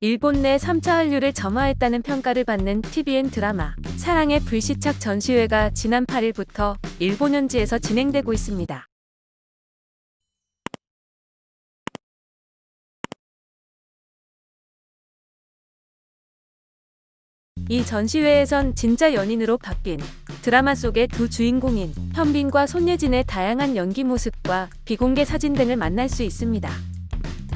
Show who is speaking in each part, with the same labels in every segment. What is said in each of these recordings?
Speaker 1: 일본 내 3차 한류를 점화했다는 평가를 받는 TVN 드라마 사랑의 불시착 전시회가 지난 8일부터 일본 현지에서 진행되고 있습니다. 이 전시회에선 진짜 연인으로 바뀐 드라마 속의 두 주인공인 현빈과 손예진의 다양한 연기 모습과 비공개 사진 등을 만날 수 있습니다.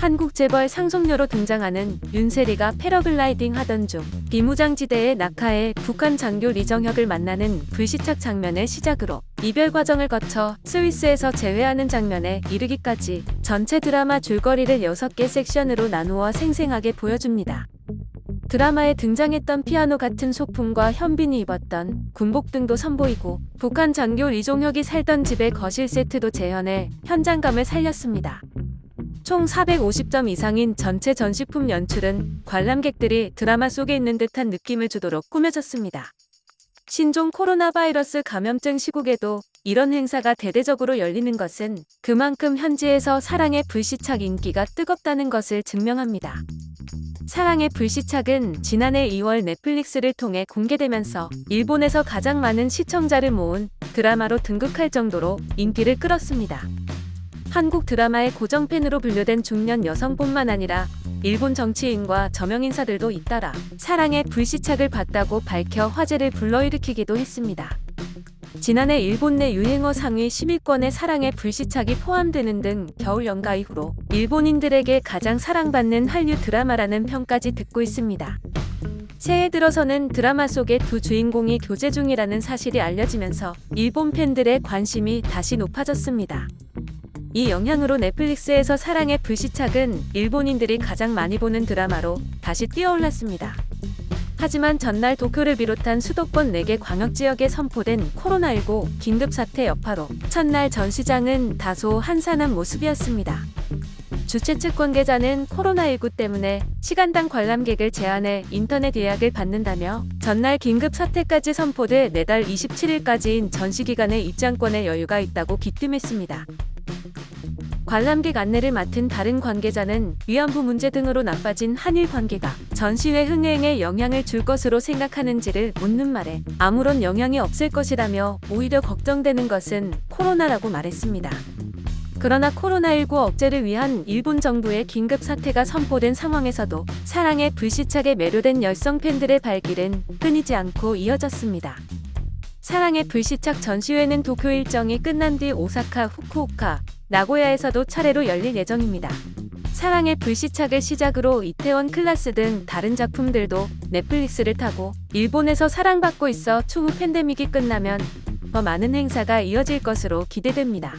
Speaker 1: 한국 재벌 상속녀로 등장하는 윤세리가 패러글라이딩 하던 중 비무장지대의 낙하해 북한 장교 리정혁을 만나는 불시착 장면을 시작으로 이별 과정을 거쳐 스위스에서 재회하는 장면에 이르기까지 전체 드라마 줄거리를 6개 섹션으로 나누어 생생하게 보여줍니다. 드라마에 등장했던 피아노 같은 소품과 현빈이 입었던 군복 등도 선보이고 북한 장교 리종혁이 살던 집의 거실 세트도 재현해 현장감을 살렸습니다. 총 450점 이상인 전체 전시품 연출은 관람객들이 드라마 속에 있는 듯한 느낌을 주도록 꾸며졌습니다. 신종 코로나 바이러스 감염증 시국에도 이런 행사가 대대적으로 열리는 것은 그만큼 현지에서 사랑의 불시착 인기가 뜨겁다는 것을 증명합니다. 사랑의 불시착은 지난해 2월 넷플릭스를 통해 공개되면서 일본에서 가장 많은 시청자를 모은 드라마로 등극할 정도로 인기를 끌었습니다. 한국 드라마의 고정 팬으로 분류된 중년 여성뿐만 아니라 일본 정치인과 저명 인사들도 잇따라 사랑의 불시착을 봤다고 밝혀 화제를 불러일으키기도 했습니다. 지난해 일본 내 유행어 상위 10위권에 사랑의 불시착이 포함되는 등 겨울 연가 이후로 일본인들에게 가장 사랑받는 한류 드라마라는 평까지 듣고 있습니다. 새해 들어서는 드라마 속의 두 주인공이 교제 중이라는 사실이 알려지면서 일본 팬들의 관심이 다시 높아졌습니다. 이 영향으로 넷플릭스에서 사랑의 불시착은 일본인들이 가장 많이 보는 드라마로 다시 뛰어올랐습니다. 하지만 전날 도쿄를 비롯한 수도권 4개 광역 지역에 선포된 코로나19 긴급사태 여파로 첫날 전시장은 다소 한산한 모습이었습니다. 주최 측 관계자는 코로나19 때문에 시간당 관람객을 제한해 인터넷 예약을 받는다며 전날 긴급 사태까지 선포돼 내달 27일까지인 전시 기간에 입장권에 여유가 있다고 기뜸했습니다. 관람객 안내를 맡은 다른 관계자는 위안부 문제 등으로 나빠진 한일 관계가 전시회 흥행에 영향을 줄 것으로 생각하는지를 묻는 말에 아무런 영향이 없을 것이라며 오히려 걱정되는 것은 코로나라고 말했습니다. 그러나 코로나19 억제를 위한 일본 정부의 긴급 사태가 선포된 상황에서도 사랑의 불시착에 매료된 열성 팬들의 발길은 끊이지 않고 이어졌습니다. 사랑의 불시착 전시회는 도쿄 일정이 끝난 뒤 오사카, 후쿠오카, 나고야에서도 차례로 열릴 예정입니다. 사랑의 불시착을 시작으로 이태원 클라스 등 다른 작품들도 넷플릭스를 타고 일본에서 사랑받고 있어 추후 팬데믹이 끝나면 더 많은 행사가 이어질 것으로 기대됩니다.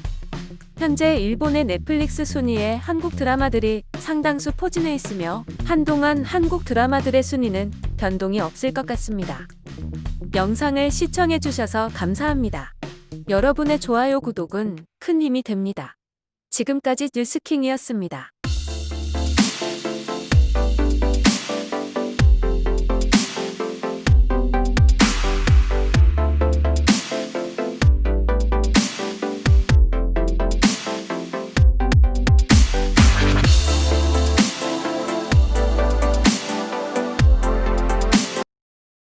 Speaker 1: 현재 일본의 넷플릭스 순위에 한국 드라마들이 상당수 포진해 있으며 한동안 한국 드라마들의 순위는 변동이 없을 것 같습니다. 영상을 시청해 주셔서 감사합니다. 여러분의 좋아요 구독은 큰 힘이 됩니다. 지금까지 뉴스킹이었습니다.